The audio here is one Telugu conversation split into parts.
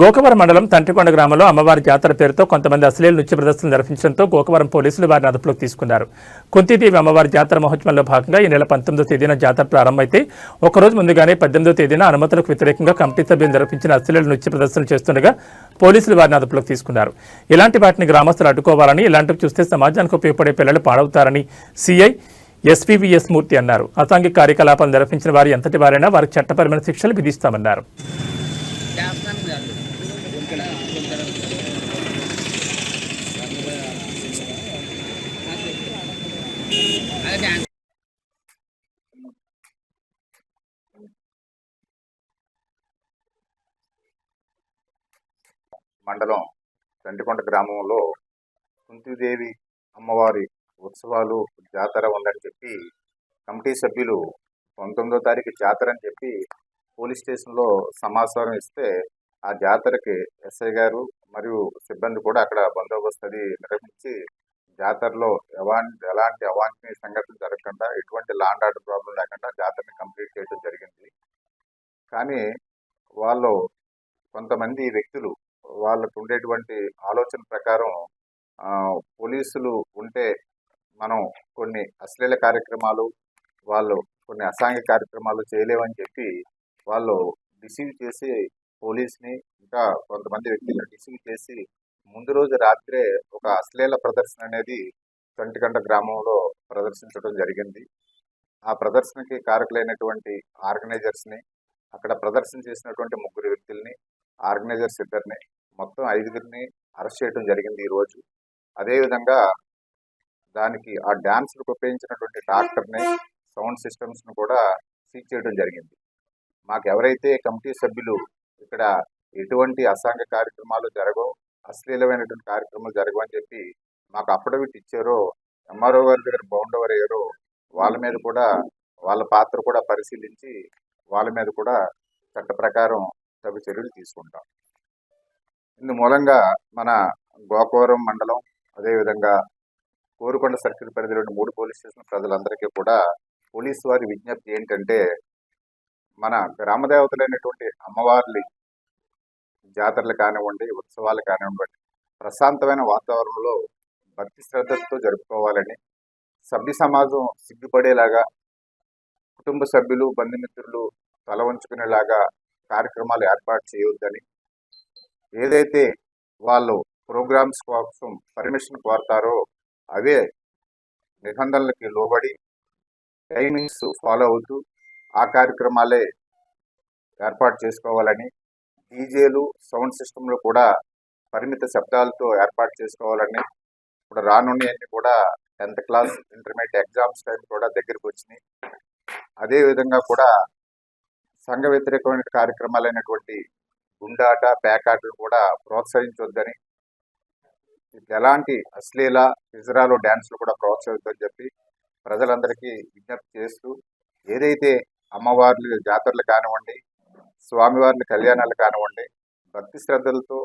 గోకవరం మండలం తంట్రికొండ గ్రామంలో అమ్మవారి జాతర పేరుతో కొంతమంది అశ్లీల నృత్య ప్రదర్శనలు నిర్వహించడంతో గోకవరం పోలీసులు వారిని అదుపులోకి తీసుకున్నారు. కుంతీదేవి అమ్మవారి జాతర మహోత్సవంలో భాగంగా ఈ నెల పంతొమ్మిదో తేదీన జాతర ప్రారంభమైతే ఒకరోజు ముందుగానే పద్దెనిమిదో తేదీన అనుమతులకు వ్యతిరేకంగా కమిటీ సభ్యులు నిర్వహించిన అశ్లీల నృత్య ప్రదర్శనలు చేస్తుండగా పోలీసులు వారిని అదుపులోకి తీసుకున్నారు. ఇలాంటి వాటిని గ్రామస్తులు అడ్డుకోవాలని ఇలాంటివి చూస్తే సమాజానికి ఉపయోగపడే పిల్లలు పాడవుతారని సీఐ ఎస్పీవీఎస్ మూర్తి అన్నారు. అసాంఘిక కార్యకలాపాలు నిర్వహించిన వారు ఎంతటి వారైనా వారికి చట్టపరమైన శిక్షలు విధిస్తామన్నారు. మండలం గంటికొండ గ్రామంలో కుంతిదేవి అమ్మవారి ఉత్సవాలు జాతర ఉందని చెప్పి కమిటీ సభ్యులు పంతొమ్మిదో తారీఖు జాతర అని చెప్పి పోలీస్ స్టేషన్లో సమాచారం ఇస్తే ఆ జాతరకి ఎస్ఐ గారు మరియు సిబ్బంది కూడా అక్కడ బందోబస్తు అది నిర్వహించి జాతరలో ఎలాంటి ఎలాంటి అవాంఛనీయ సంఘటనలు జరగకుండా ఎటువంటి లాండ్ ఆర్డర్ ప్రాబ్లం లేకుండా జాతరని కంప్లీట్ చేయడం జరిగింది. కానీ వాళ్ళు కొంతమంది వ్యక్తులు వాళ్ళకు ఉండేటువంటి ఆలోచన ప్రకారం పోలీసులు ఉంటే మనం కొన్ని అశ్లీల కార్యక్రమాలు వాళ్ళు కొన్ని అసాంఘిక కార్యక్రమాలు చేయలేమని చెప్పి వాళ్ళు డిసీవ్ చేసి పోలీస్ని ఇంకా కొంతమంది వ్యక్తులను డిసీవ్ చేసి ముందు రోజు రాత్రే ఒక అశ్లీల ప్రదర్శన అనేది కంటికంట గ్రామంలో ప్రదర్శించడం జరిగింది. ఆ ప్రదర్శనకి కారకులైనటువంటి ఆర్గనైజర్స్ని అక్కడ ప్రదర్శన చేసినటువంటి ముగ్గురు వ్యక్తుల్ని ఆర్గనైజర్స్ ఇద్దరిని మొత్తం ఐదుగురిని అరెస్ట్ చేయడం జరిగింది ఈరోజు అదేవిధంగా దానికి ఆ డ్యాన్స్లకు ఉపయోగించినటువంటి ట్రాక్టర్ని సౌండ్ సిస్టమ్స్ను కూడా సీజ్ చేయడం జరిగింది. మాకు ఎవరైతే కమిటీ సభ్యులు ఇక్కడ ఎటువంటి అసాంఘ కార్యక్రమాలు జరగవు. అశ్లీలమైనటువంటి కార్యక్రమాలు జరగవు అని చెప్పి మాకు అఫిడవిట్ ఇచ్చారో ఎంఆర్ఓ గారి దగ్గర బౌండ్ ఓవర్ అయ్యారో వాళ్ళ మీద కూడా వాళ్ళ పాత్ర కూడా పరిశీలించి వాళ్ళ మీద కూడా చట్ట ప్రకారం తగు చర్యలు తీసుకుంటాం. ఇందు మూలంగా మన గోకవరం మండలం అదేవిధంగా కోరుకొండ సర్కిల్ పరిధిలోని మూడు పోలీస్ స్టేషన్ ప్రజలందరికీ కూడా పోలీసు వారి విజ్ఞప్తి ఏంటంటే మన గ్రామ దేవతలైనటువంటి అమ్మవార్లి జాతరలు కానివ్వండి ఉత్సవాలు కానివ్వండి ప్రశాంతమైన వాతావరణంలో భక్తి శ్రద్ధలతో జరుపుకోవాలని సభ్య సమాజం సిగ్గుపడేలాగా కుటుంబ సభ్యులు బంధుమిత్రులు తల ఉంచుకునేలాగా కార్యక్రమాలు ఏర్పాటు చేయొద్దని ఏదైతే వాళ్ళు ప్రోగ్రామ్స్ కోసం పర్మిషన్ కోరతారో అవే నిబంధనలకి లోబడి టైమింగ్స్ ఫాలో అవుతూ ఆ కార్యక్రమాలే ఏర్పాటు చేసుకోవాలని డీజేలు సౌండ్ సిస్టంలు కూడా పరిమిత శబ్దాలతో ఏర్పాటు చేసుకోవాలని ఇప్పుడు రానున్నాయన్నీ కూడా tenth class intermediate exams time కూడా దగ్గరికి వచ్చినాయి. అదే విధంగా కూడా సంఘ వ్యతిరేకమైన కార్యక్రమాలైనటువంటి గుండాట ప్యాకాటలు కూడా ప్రోత్సహించొద్దని ఎలాంటి అశ్లీల ఇజ్రాలో డ్యాన్స్లు కూడా ప్రోత్సహిద్దని చెప్పి ప్రజలందరికీ విజ్ఞప్తి చేస్తూ ఏదైతే అమ్మవార్లు జాతరలు కానివ్వండి స్వామివార్ల కళ్యాణాలు కానివ్వండి భక్తి శ్రద్ధలతో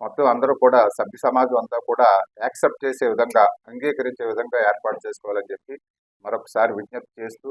మొత్తం అందరూ కూడా సభ్య సమాజం అంతా కూడా యాక్సెప్ట్ చేసే విధంగా అంగీకరించే విధంగా ఏర్పాటు చేసుకోవాలని చెప్పి మరొకసారి విజ్ఞప్తి చేస్తూ